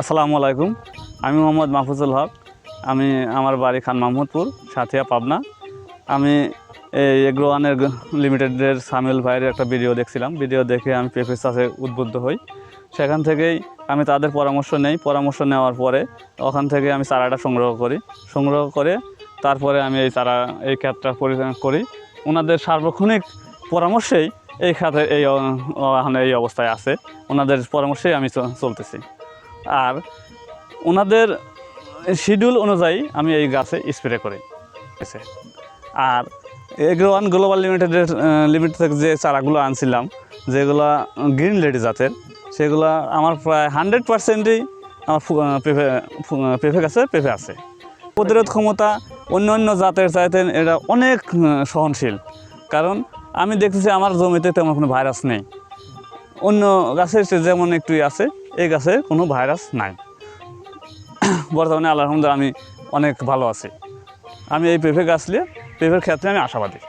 আসসালামু আলাইকুম। আমি মোহাম্মদ মাহফুজুল হক। আমি আমার বাড়ি খান মাহমুদপুর, সাথিয়া, পাবনা। আমি এই এগ্রোয়ানের লিমিটেডের সামিল ভাইয়ের একটা ভিডিও দেখছিলাম। ভিডিও দেখে আমি পেঁপে চাষে উদ্বুদ্ধ হই। সেখান থেকেই আমি তাদের পরামর্শ নেই। পরামর্শ নেওয়ার পরে ওখান থেকে আমি চারাটা সংগ্রহ করি। সংগ্রহ করে তারপরে আমি এই চারা, এই পরিচালনা করি। ওনাদের সার্বক্ষণিক পরামর্শেই এই খাতে এই এই অবস্থায় আছে। ওনাদের পরামর্শেই আমি চলতেছি। আর ওনাদের শিডিউল অনুযায়ী আমি এই গাছে স্প্রে করি। এসে। আর এগ্রোয়ান গ্লোবাল লিমিটেডের লিমিটেড থেকে যে চারাগুলো আনছিলাম, যেগুলো গ্রিন লেডি জাতের, সেগুলো আমার প্রায় হান্ড্রেড পার্সেন্টই আমার পেঁপে পেঁপে গাছে পেঁপে আছে। প্রতিরোধ ক্ষমতা অন্য অন্য জাতের চাইতে এটা অনেক সহনশীল। কারণ আমি দেখতেছি আমার জমিতে তেমন কোনো ভাইরাস নেই। অন্য গাছের যেমন একটু আছে এই গাছে কোনো ভাইরাস নাই। বর্তমানে আল্লাহ আমি অনেক ভালো আছি। আমি এই পেঁপে গাছ নিয়ে, পেঁপের ক্ষেত্রে আমি আশাবাদী।